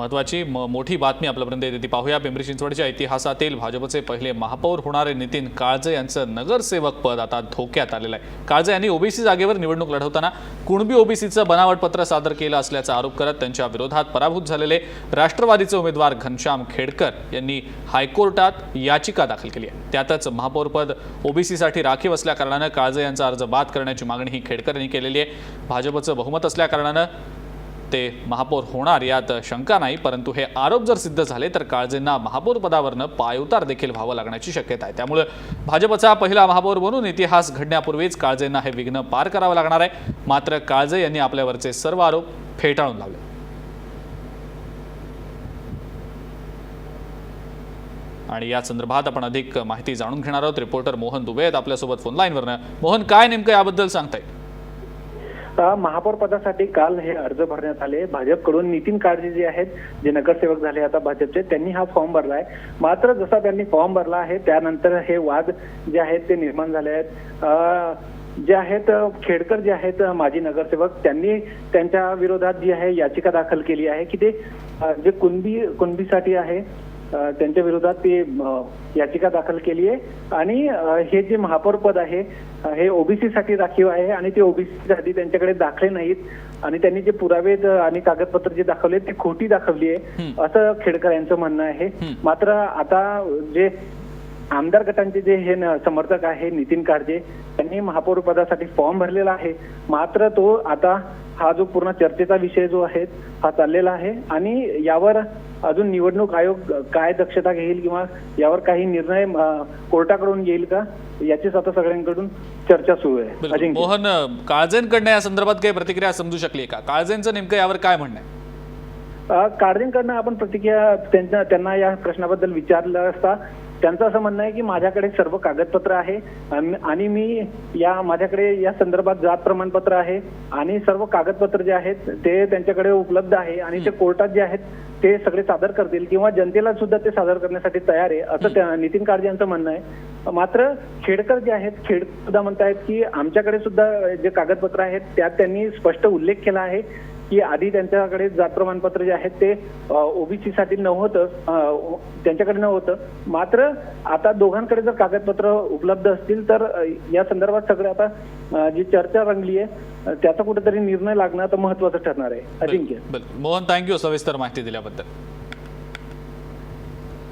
महत्वाची म- मोठी बातमी आपल्यापर्यंत येते ती पाहूया. पिंपरी चिंचवडच्या इतिहासातील भाजपचे पहिले महापौर होणारे नितीन काळजे यांचं नगरसेवक पद आता धोक्यात आलेलं आहे. काळजे यांनी ओबीसी जागेवर निवडणूक लढवताना कुणबी ओबीसीचं बनावट पत्र सादर केलं असल्याचा आरोप करत त्यांच्या विरोधात पराभूत झालेले राष्ट्रवादीचे उमेदवार घनश्याम खेडकर यांनी हायकोर्टात याचिका दाखल केली आहे. त्यातच महापौरपद ओबीसीसाठी राखीव असल्याकारणानं काळजे यांचा अर्ज बाद करण्याची मागणी ही खेडकर यांनी केलेली आहे. भाजपचं बहुमत असल्याकारणानं ते महापौर होणार यात शंका नाही परंतु हे आरोप जर सिद्ध झाले तर काळजेंना महापौर पदावरनं पायउतार देखील व्हावं लागण्याची शक्यता आहे. त्यामुळे भाजपचा पहिला महापौर म्हणून इतिहास घडण्यापूर्वीच काळजेंना हे विघ्न पार करावं लागणार आहे. मात्र काळजे यांनी आपल्यावरचे सर्व आरोप फेटाळून लावले. आणि या संदर्भात आपण अधिक माहिती जाणून घेणार आहोत. रिपोर्टर मोहन दुबे आहेत आपल्यासोबत फोनलाईनवरनं. मोहन काय नेमकं याबद्दल सांगताय? अ, महापौर पदासाठी काल हे अर्ज भरण्यात आले. भाजपकडून नितीन काळजे जे आहेत जे नगरसेवक झाले आता भाजपचे त्यांनी हा फॉर्म भरला आहे. मात्र जसा त्यांनी फॉर्म भरला आहे त्यानंतर हे वाद जे आहेत ते निर्माण झाले आहेत. जे आहेत खेडकर जे आहेत माजी नगरसेवक त्यांनी त्यांच्या विरोधात जी आहे याचिका दाखल केली आहे की ते जे कुणबी कुणबीसाठी आहे त्यांच्या विरोधात ते याचिका दाखल केली आहे आणि हे जे महापौर पद आहे हे ओबीसी साठी राखीव आहे आणि ते ओबीसी साठी त्यांच्याकडे दाखले नाहीत आणि त्यांनी जे पुरावे आणि कागदपत्र जे दाखवले ते खोटी दाखवली आहे. असं खेडकर यांचं म्हणणं आहे. मात्र आता जे आमदार गटांचे जे हे समर्थक आहे नितीन कारजे त्यांनी महापौर पदासाठी फॉर्म भरलेला आहे मात्र तो आता हा जो पूर्ण चर्चेचा विषय जो आहे हा चाललेला आहे. आणि यावर अजून निवडणूक आयोग काय दक्षता घेईल किंवा यावर काही निर्णय कोर्टाकडून येईल का याचीच आता सगळ्यांकडून चर्चा सुरू आहे. मोहन काळजेंकडनं या संदर्भात काही प्रतिक्रिया समजू शकली का? काळजेंचं नेमकं यावर काय म्हणणं आहे? अ, कार्डिनकडनं आपण प्रतिक्रिया त्यांना त्यांना या प्रश्नाबद्दल विचारलं असता त्यांचं असं म्हणणं आहे की माझ्याकडे सर्व कागदपत्र आहे आणि मी या माझ्याकडे या संदर्भात जात प्रमाणपत्र आहे आणि सर्व कागदपत्र जे आहेत ते त्यांच्याकडे उपलब्ध आहे आणि ते कोर्टात जे आहेत ते सगळे सादर करतील किंवा जनतेला सुद्धा ते सादर करण्यासाठी तयार आहे असं त्या- नितीन काळजे यांचं म्हणणं आहे. मात्र खेडकर जे आहेत खेड सुद्धा म्हणतायत की आमच्याकडे सुद्धा जे कागदपत्र आहेत त्यात त्यांनी स्पष्ट उल्लेख केला आहे की आधी त्यांच्याकडे जात प्रमाणपत्र जे आहेत ते ओबीसी साठी नव्हतं त्यांच्याकडे नव्हतं. मात्र आता दोघांकडे जर कागदपत्र उपलब्ध असतील तर या संदर्भात सगळं आता जी चर्चा रंगली आहे त्याचा कुठेतरी निर्णय लागणं आता महत्वाचं ठरणार आहे. अजिंक्य. मोहन थँक्यू सविस्तर माहिती दिल्याबद्दल.